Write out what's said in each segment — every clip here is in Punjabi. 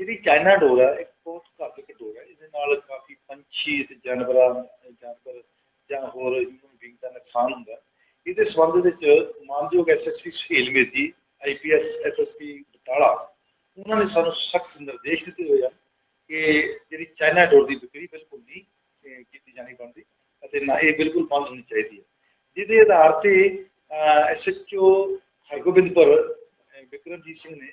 ਜਿਹੜੀ ਚਾਈਨਾ ਡੋਰ ਹੈ ਇੱਕ ਬਹੁਤ ਘਾਤਕ ਡੋਰ ਹੈ ਇਹਦੇ ਨਾਲ ਕਾਫੀ ਪੰਛੀ ਤੇ ਜਾਨਵਰਾਂ, ਜਾਨਵਰ ਜਾਂ ਹੋਰ ਹਿਊਮਨ ਬੀਂਗ ਦਾ ਨੁਕਸਾਨ ਹੁੰਦਾ। ਇਹਦੇ ਸੰਬੰਧ ਵਿੱਚ ਮਾਨਯੋਗ ਐਸਐਸਪੀ ਸੁਹੇਲ ਮੇਦੀ ਆਈਪੀਐਸ ਐਸਐਸਪੀ ਬਟਾਲਾ, ਉਹਨਾਂ ਨੇ ਸਾਨੂੰ ਸਖਤ ਨਿਰਦੇਸ਼ ਦਿੱਤੇ ਹੋਏ ਆ ਕਿ ਜਿਹੜੀ ਚਾਈਨਾ ਡੋਰ ਦੀ ਵਿਕਰੀ ਬਿਲਕੁਲ ਨਹੀਂ ਕੀਤੀ ਜਾਣੀ ਬਣਦੀ ਅਤੇ ਨਾ ਇਹ ਬਿਲਕੁਲ ਬੰਦ ਹੋਣੀ ਚਾਹੀਦੀ ਹੈ। ਜਿਹਦੇ ਆਧਾਰ ਤੇ ਐਸਐਚਓ ਹਰਗੋਬਿੰਦਪੁਰ ਵਿਕਰਮਜੀਤ ਸਿੰਘ ਨੇ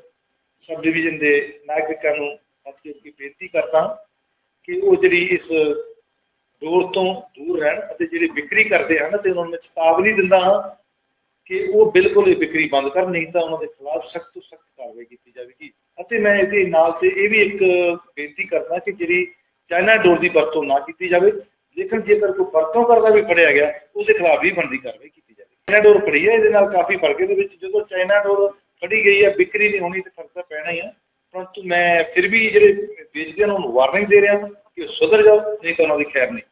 ਸਬ ਡਿਵੀਜ਼ਨ ਦੇ ਨਾਗਰਿਕਾਂ ਨੂੰ ਹੱਥ ਜੋੜ ਬੇਨਤੀ ਕਰਦਾ ਕਿ ਉਹ ਜਿਹੜੀ ਇਸ ਡੋਰ ਤੋਂ ਦੂਰ ਰਹਿਣ ਅਤੇ ਜਿਹੜੇ ਵਿਕਰੀ ਕਰਦੇ ਹਨ ਤੇ ਉਹਨਾਂ ਨੂੰ ਚੇਤਾਵਨੀ ਦਿੰਦਾ ਹਾਂ ਕਿ ਉਹ ਬਿਲਕੁਲ ਇਹ ਵਿਕਰੀ ਬੰਦ ਕਰਨ, ਨਹੀਂ ਤਾਂ ਉਹਨਾਂ ਦੇ ਖਿਲਾਫ ਸਖਤ ਤੋਂ ਸਖਤ ਕਾਰਵਾਈ ਕੀਤੀ ਜਾਵੇਗੀ। ਅਤੇ ਮੈਂ ਇਹਦੇ ਨਾਲ ਤੇ ਇਹ ਵੀ ਇੱਕ ਬੇਨਤੀ ਕਰਦਾ ਕਿ ਜਿਹੜੀ ਚਾਈਨਾ ਡੋਰ ਦੀ ਵਰਤੋਂ ਨਾ ਕੀਤੀ ਜਾਵੇ, ਲੇਕਿਨ ਜੇਕਰ ਕੋਈ ਵਰਤੋਂ ਕਰਦਾ ਵੀ ਫੜਿਆ ਗਿਆ, ਉਹਦੇ ਖਿਲਾਫ ਵੀ ਬਣਦੀ ਕਾਰਵਾਈ ਕੀਤੀ ਜਾਵੇ ਚਾਈਨਾ ਡੋਰ ਫੜੀ ਹੈ, ਇਹਦੇ ਨਾਲ ਕਾਫੀ ਫ਼ਰਕ ਇਹਦੇ ਵਿੱਚ ਜਦੋਂ ਚਾਈਨਾ ਡੋਰ ਫੜੀ ਗਈ ਹੈ ਵਿਕਰੀ ਨਹੀਂ ਹੋਣੀ ਤੇ ਫ਼ਰਕ ਤਾਂ ਪੈਣਾ ਹੀ ਹੈ ਪਰੰਤੂ ਮੈਂ ਫਿਰ ਵੀ ਜਿਹੜੇ ਵੇਚਦੇ ਹਨ ਉਹਨੂੰ ਵਾਰਨਿੰਗ ਦੇ ਰਿਹਾ ਕਿ ਉਹ ਸੁਧਰ ਜਾਓ, ਨਹੀਂ ਤਾਂ ਉਹਨਾਂ ਦੀ ਖੈਰ ਨਹੀਂ।